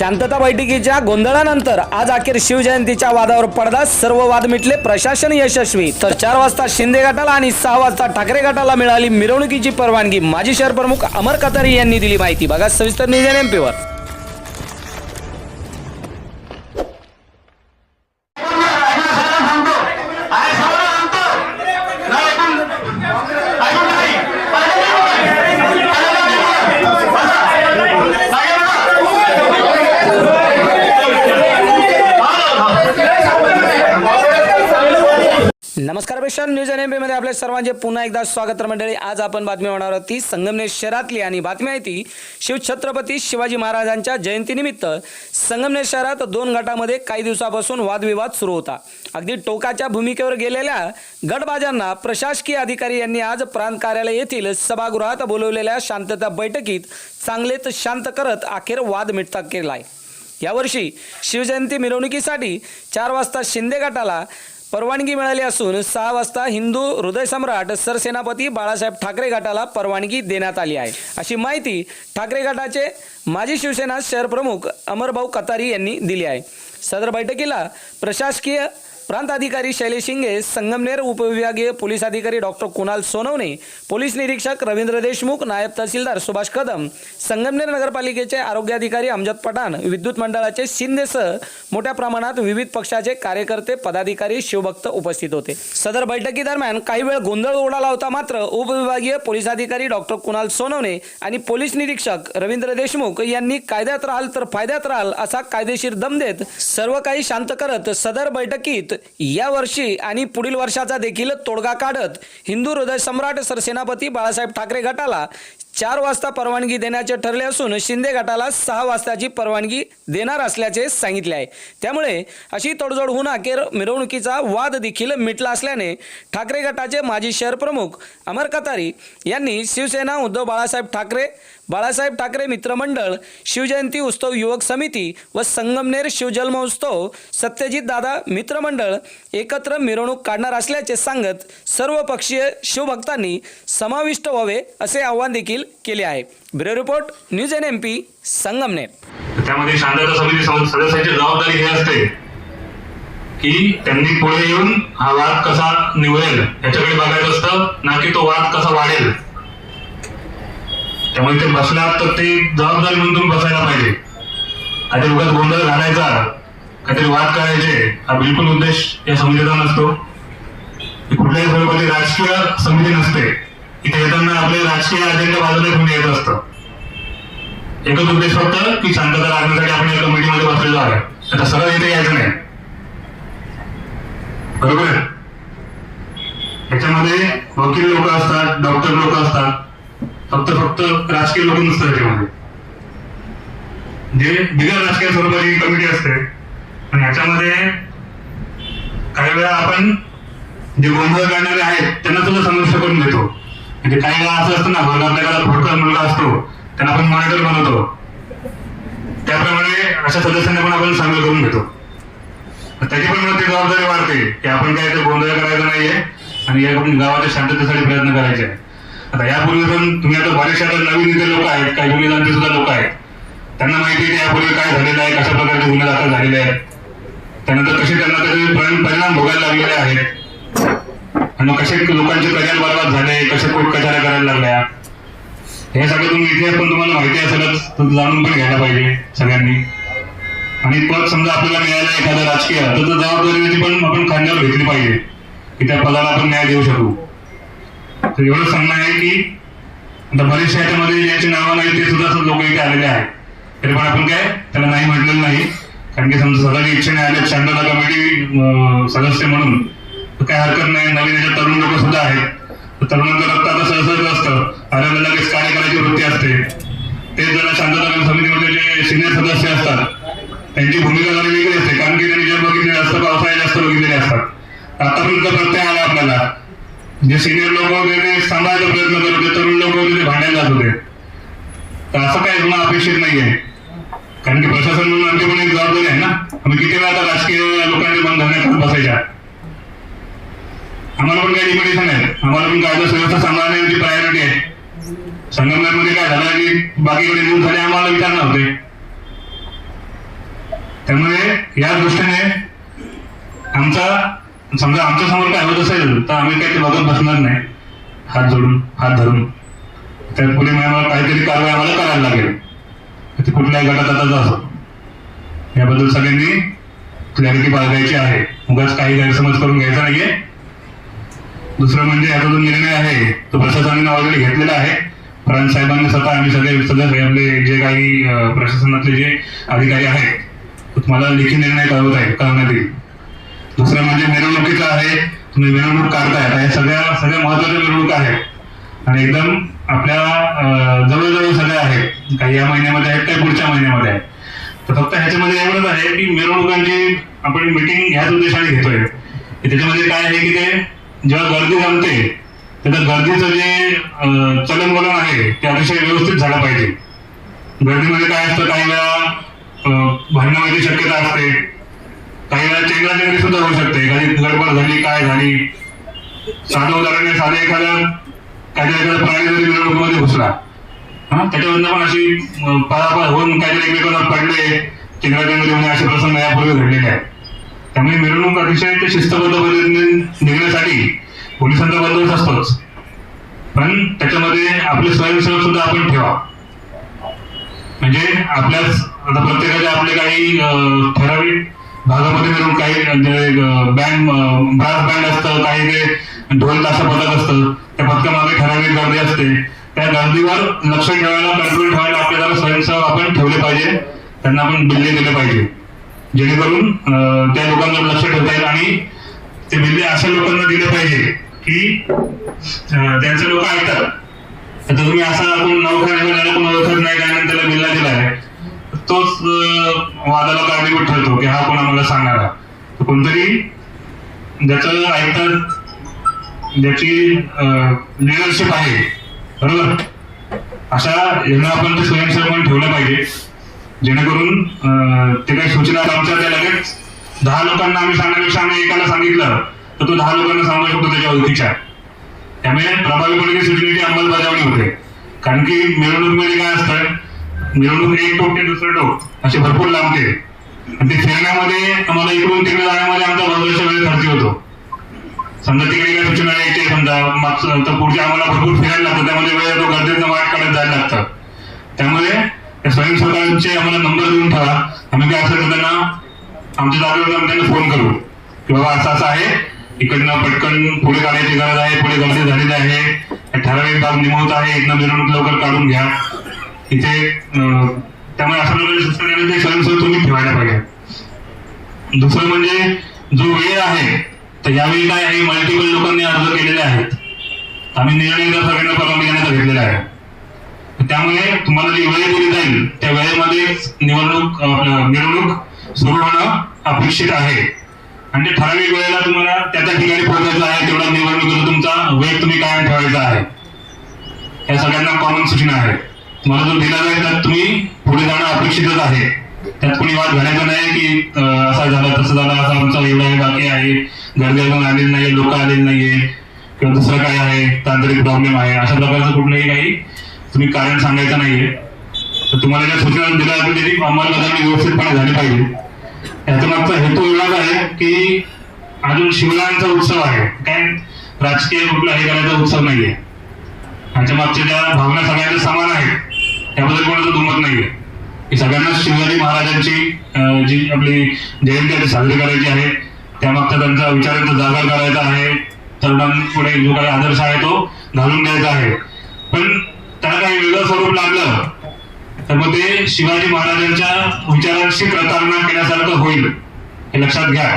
शांतता बैठकीच्या गोंधळानंतर आज अखेर शिवजयंतीच्या वादावर पडदा सर्व वाद मिटले प्रशासन यशस्वी. तर चार वाजता शिंदे गटाला आणि सहा वाजता ठाकरे गटाला मिळाली मिरवणुकीची परवानगी. माजी शहर प्रमुख अमर कतारी यांनी दिली माहिती. बघा सविस्तर निवेदन एमपीवर नमस्कार प्रेक्षक न्यूज एनमध्ये आपल्या सर्वांचे पुन्हा एकदा स्वागत मंडळी आज आपण बातमी होणार आहोत ती संगमनेर शहरातली आणि बातमी आहे ती शिवछत्रपती शिवाजी महाराजांच्या जयंतीनिमित्त. संगमनेर शहरात दोन गटामध्ये काही दिवसापासून वादविवाद सुरू होता. अगदी टोकाच्या भूमिकेवर गेलेल्या गटबाजांना प्रशासकीय अधिकारी यांनी आज प्रांत कार्यालय येथील सभागृहात बोलवलेल्या शांतता बैठकीत चांगलेच शांत करत अखेर वाद मिटता केलाय. यावर्षी शिवजयंती मिरवणुकीसाठी चार वाजता शिंदे गटाला परवानगी मिळाली असून सहा वाजता हिंदू हृदयसम्राट सरसेनापती बाळासाहेब ठाकरे गटाला परवानगी देण्यात आली आहे. अशी माहिती ठाकरे गटाचे माजी शिवसेना शहर प्रमुख अमरभाऊ कतारी यांनी दिली आहे. सदर बैठकीला प्रशासकीय प्रांताधिकारी शैलेश शिंगे संगमनेर उपविभागीय पोलीस अधिकारी डॉक्टर कुणाल सोनवणे पोलीस निरीक्षक रवींद्र देशमुख नायब तहसीलदार सुभाष कदम संगमनेर नगरपालिकेचे आरोग्य अधिकारी अमजद पठाण विद्युत मंडळाचे शिंदेसह मोठ्या प्रमाणात विविध पक्षाचे कार्यकर्ते पदाधिकारी शिवभक्त उपस्थित होते. सदर बैठकीदरम्यान काही वेळ गोंधळ उडाला होता मात्र उपविभागीय पोलीस अधिकारी डॉक्टर कुणाल सोनवणे आणि पोलीस निरीक्षक रवींद्र देशमुख यांनी कायद्यात राहाल तर फायद्यात राहाल असा कायदेशीर दम देत सर्व काही शांत करत सदर बैठकीत या वर्षी आणि पुढील वर्षाचा देखील तोडगा काढत हिंदू हृदय सम्राट सरसेनापती बाळासाहेब ठाकरे गटाला चार वाजता परवानगी देण्याचे ठरले असून शिंदे गटाला सहा वाजताची परवानगी देणार असल्याचे सांगितले आहे. त्यामुळे अशी तडजोड होऊन अखेर मिरवणुकीचा वाद देखील मिटला असल्याने ठाकरे गटाचे माजी शहर प्रमुख अमर कतारी यांनी शिवसेना उद्धव बाळासाहेब ठाकरे बाळासाहेब ठाकरे मित्रमंडळ शिवजयंती उत्सव युवक समिती व संगमनेर शिवजन्म उत्सव सत्यजित दादा मित्रमंडळ एकत्र मिरवणूक काढणार असल्याचे सांगत सर्व पक्षीय शिवभक्तांनी समाविष्ट व्हावे असे आव्हान देखील केले आहे. Bureau report news N M P Sangamner. त्यामध्ये शांतता समिती सदस्याची जबाबदारी हे असते की त्यांनी पुढे येऊन हा वाद कसा निवडेल याच्याकडे बघायचं असतं ना की तो वाद कसा वाढेल. त्यामुळे ते बसल्यात तर ते जबाबदारी म्हणून तुम्ही बसायला पाहिजे. काहीतरी उगाच गोंधळ घालायचा काहीतरी वाद करायचे हा बिलकुल उद्देश या समितीचा नसतो. कुठल्याही स्वरूपाची राजकीय समिती नसते. इथे येताना आपले राजकीय अजेंडा बाजूला ठेवून येत असतं. एकच उद्देश फक्त की शांतता राखण्यासाठी आपण या कमिटीमध्ये बसलेलो आहे. आता सरळ इथे यायचं नाही. बरोबर आहे? याच्यामध्ये वकील लोक असतात डॉक्टर लोक असतात. फक्त फक्त राजकीय लोक नसतात याच्यामध्ये. जे बिगर राजकीय स्वरूपाची कमिटी असते. पण ह्याच्यामध्ये काही वेळा आपण जे गोंधळ करणारे आहेत त्यांना सुद्धा समाविष्ट करून घेतो. म्हणजे काही वेळा असं असतं ना वर्ग एखादा फोडकर मुलगा असतो त्यांना आपण मॉनिटर बनवतो. त्याप्रमाणे अशा सदस्यांना पण आपण सामील करून घेतो. त्याची पण मग जबाबदारी वाढते की आपण काय तर गोंधळ करायचा नाहीये आणि या गावाच्या शांततेसाठी प्रयत्न करायचे आहे. आता यापूर्वी पण तुम्ही आता बरेचशे आता नवीन इथे लोक आहेत काही गुन्हे जाणते सुद्धा लोक आहेत. त्यांना माहिती आहे की यापूर्वी काय झालेलं आहे कशा प्रकारचे गुन्हे दाखल झालेले आहेत. त्यानंतर कसे त्यांना त्याचे परिणाम भोगायला लागलेले आहेत. आणि मग कसे लोकांचे कल्याण बरबाद झाले कसे कोर्ट कचाऱ्या करायला लागल्या? हे सगळं तुम्ही इतिहास पण तुम्हाला माहिती असेलच तर जाणून पण घ्यायला पाहिजे सगळ्यांनी. आणि पद समजा आपल्याला मिळायला एखादा राजकीय तर जबाबदारी पण आपण खांद्यावर घेतली पाहिजे की त्या पदाला आपण न्याय देऊ शकू. तर एवढंच सांगणं आहे की आता बरेचशा याच्यामध्ये ज्यांची नावं नाही ते सुद्धा लोक इथे आलेले आहेत. तरी पण आपण काय त्याला नाही म्हटलेलं नाही. कारण की समजा सगळ्यांनी इच्छेने आले शांतता कमिटी सदस्य म्हणून तर काय हरकत नाही. नवीन याच्यात तरुण लोक सुद्धा आहेत. तर तरुणांचं रक्त आता सहसहज असतं. आल्याला लगेच कार्य करायची वृत्ती असते. तेच जरा शांतता समितीमध्ये जे सिनियर सदस्य असतात त्यांची भूमिका जरा वेगळी असते. कारण की त्यांनी जर बघितलेले असतं पावसाळ्या जास्त बघितलेले असतात. आतापर्यंत प्रत्यय आला आपल्याला. जे सिनियर लोक वगैरे सांभाळायचा प्रयत्न करत होते तरुण लोक वगैरे भांडायला जात होते. तर असं काही होणं अपेक्षित नाहीये. कारण की प्रशासन म्हणून आमची पण एक जबाबदारी आहे ना. आम्ही किती वेळा आता राजकीय लोकांचे बंद धरण्यात बसायच्या. आम्हाला पण काही लिमिटेशन आहे आम्हाला पण कायदा सुव्यवस्था सांभाळण्याची आमची प्रायोरिटी आहे. संगमनेरमध्ये काय झालं की बाकीकडे न्यूज झाले आम्हाला विचारणार होते. त्यामुळे या दृष्टीने आमचा समजा आमच्यासमोर काय होत असेल तर आम्ही काही ते बघत बसणार नाही. हात जोडून हात धरून. तर पुढे आम्हाला काहीतरी कारवाई आम्हाला करायला लागेल. ते कुठल्याही गटात आता असो याबद्दल सगळ्यांनी क्लॅरिटी बाळगायची आहे. उगाच काही गैरसमज करून घ्यायचा नाहीये. दुसरं म्हणजे याचा जो निर्णय आहे तो प्रशासनाने ऑलरेडी घेतलेला आहे. प्रांत साहेबांनी स्वतः आम्ही सगळे सगळे आपले जे काही प्रशासनातले जे अधिकारी आहेत तुम्हाला लेखी निर्णय कळवत आहे कळवण्यात येईल. दुसरं म्हणजे मिरवणुकीचं आहे तुम्ही मिरवणूक काढताय आता हे सगळ्या सगळ्या महत्त्वाच्या मिरवणूक आहेत. आणि एकदम आपल्या जवळजवळ सगळ्या आहेत. काही या महिन्यामध्ये आहेत काही पुढच्या महिन्यामध्ये आहेत. तर फक्त ह्याच्यामध्ये एवढंच आहे की मिरवणुकांची आपण मिटिंग ह्याच उद्देशाने घेतोय. त्याच्यामध्ये काय आहे की ते जेव्हा गर्दी जमते त्याच्या गर्दीचं जे चलनवलन आहे ते अतिशय व्यवस्थित झालं पाहिजे. गर्दीमध्ये काय असतं काही वेळा अं, शक्यता असते. काही वेळा चेंगराचेंगरी सुद्धा होऊ शकते. काही गडबड झाली काय झाली. साधं उदाहरण साधे एखाद्या काहीतरी एखादा प्राणी जरी मिरवणुकीमध्ये घुसला हा त्याच्यावरनं पण अशी पळापळ होऊन काहीतरी एकमेकांना पडले चेंगराचेंगरी होणे असे प्रसंग यापूर्वी घडलेले आहेत. त्यामुळे मिरवणूक अतिशय ते शिस्तबद्ध पद्धतीने निघण्यासाठी पोलिसांचा बंदोबस्त असतोच. पण त्याच्यामध्ये आपले स्वयंसेवक सुद्धा आपण ठेवा. म्हणजे आपल्याच आता प्रत्येकाचे आपले काही ठराविक भागामध्ये मिळून काही म्हणजे, बँड ब्रास बँड असतं काही ते ढोल तासा पथक असतं त्या पथकामागे ठराविक गर्दी असते. त्या गर्दीवर लक्ष ठेवायला कंट्रोल ठेवायला आपल्याला स्वयंसेवक आपण ठेवले पाहिजे. त्यांना आपण बिल्ले दिले पाहिजे. जेणेकरून त्या लोकांना लक्ष ठेवता येईल आणि ते बिल्ले अशा लोकांना दिले पाहिजे की त्यांचे लोक ऐकतात. आता तुम्ही असा आपण नवखा कोण ओळखत नाही काय त्याला बिल्ला दिला आहे. तोच वादाला कारणीभूत ठरतो की हा कोण आम्हाला सांगणारा तर कोणतरी ज्याचं ऐकतात ज्याची लिडरशिप आहे बरोबर? अशा यांना आपण ते स्वयंसेवक ठेवलं पाहिजे. जेणेकरून ते काही सूचना आमच्या त्या लगेच दहा लोकांना आम्ही सांगण्यापेक्षा आम्ही एकाला सांगितलं तर तो दहा लोकांना सांगू शकतो त्याच्या ओळखीच्या. त्यामुळे प्रभावीपणे ती सूचनेची अंमलबजावणी होते. कारण की मिरवणुकीमध्ये काय असतं मिरवणूक एक टोक ते दुसरं टोक असे भरपूर लांबते आणि ते फिरण्यामध्ये आम्हाला इकडून तिकडे जाण्यामध्ये आमचा भरपूरशा वेळ खर्च होतो. समजा तिकडे काय सूचना यायची समजा मागचं तर पुढच्या आम्हाला भरपूर फिरायला लागतं त्यामध्ये वेळ तो गर्दीचं वाट काढत जायला लागतं त्यामुळे त्या स्वयंसेवकांचे आम्हाला नंबर देऊन ठेवा. आम्ही काय असेल तर त्यांना आमच्या जागेवर आम्ही त्यांना फोन करू. की बाबा असं असं आहे इकडनं पटकन पुढे काढायची गरज आहे पुढे गर्दी झालेली आहे. ठराविक भाग निमवत आहे इथनं मिरवणूक लवकर काढून घ्या. इथे त्यामुळे अशा प्रकारे सूचना ते स्वयंसेवक तुम्ही ठेवायला पाहिजे. दुसरं म्हणजे जो वेळ आहे तर यावेळी काय आहे मल्टिपल लोकांनी अर्ज केलेले आहेत. आम्ही निर्णय सगळ्यांना परवानगी घेण्याचा घेतलेला आहे. त्यामुळे तुम्हाला जी वेळ दिली जाईल त्या वेळेमध्ये निवडणूक निवडणूक मिरवणूक सुरू होणं अपेक्षित आहे. आणि ते ठराविक वेळेला तुम्हाला त्या त्या ठिकाणी पोहोचायचं आहे तेवढा निवडणुकीचा तुमचा वेळ तुम्ही कायम ठेवायचा आहे. या सगळ्यांना कॉमन सूचना आहे. तुम्हाला जो दिला जाईल त्यात तुम्ही पुढे जाणं अपेक्षितच आहे. त्यात कोणी वाद घालायचा नाही की असा झाला तसं झालं असा आमचा एवढा हे बाकी आहे. गर्दी आलेले नाही लोक आलेले नाहीये. किंवा दुसरं काय आहे तांत्रिक प्रॉब्लेम आहे. अशा प्रकारचं कुठलंही काही तुम्ही कारण सांगायचं नाहीये. तर तुम्हाला ज्या सूचना दिल्या आपण त्याची अंमलबजावणी व्यवस्थितपणे झाली पाहिजे. याचा मागचा हेतू एवढाच आहे की अजून शिवलांचा उत्सव आहे. काय राजकीय कुठला हे करायचा उत्सव नाहीये. ह्याच्या मागच्या ज्या भावना सगळ्यांच्या समान आहेत त्याबद्दल कोणाचं दुमत नाहीये. की सगळ्यांना शिवाजी महाराजांची जी आपली जयंती साजरी करायची आहे त्यामागचा त्यांचा विचारांचा जागर करायचा आहे. तरुणांपुढे जो काही आदर्श आहे तो घालून द्यायचा आहे. पण त्याला काही वेगळं स्वरूप लागलं तर मग ते शिवाजी महाराजांच्या विचारांशी प्रतारणा केल्यासारखं होईल हे लक्षात घ्या.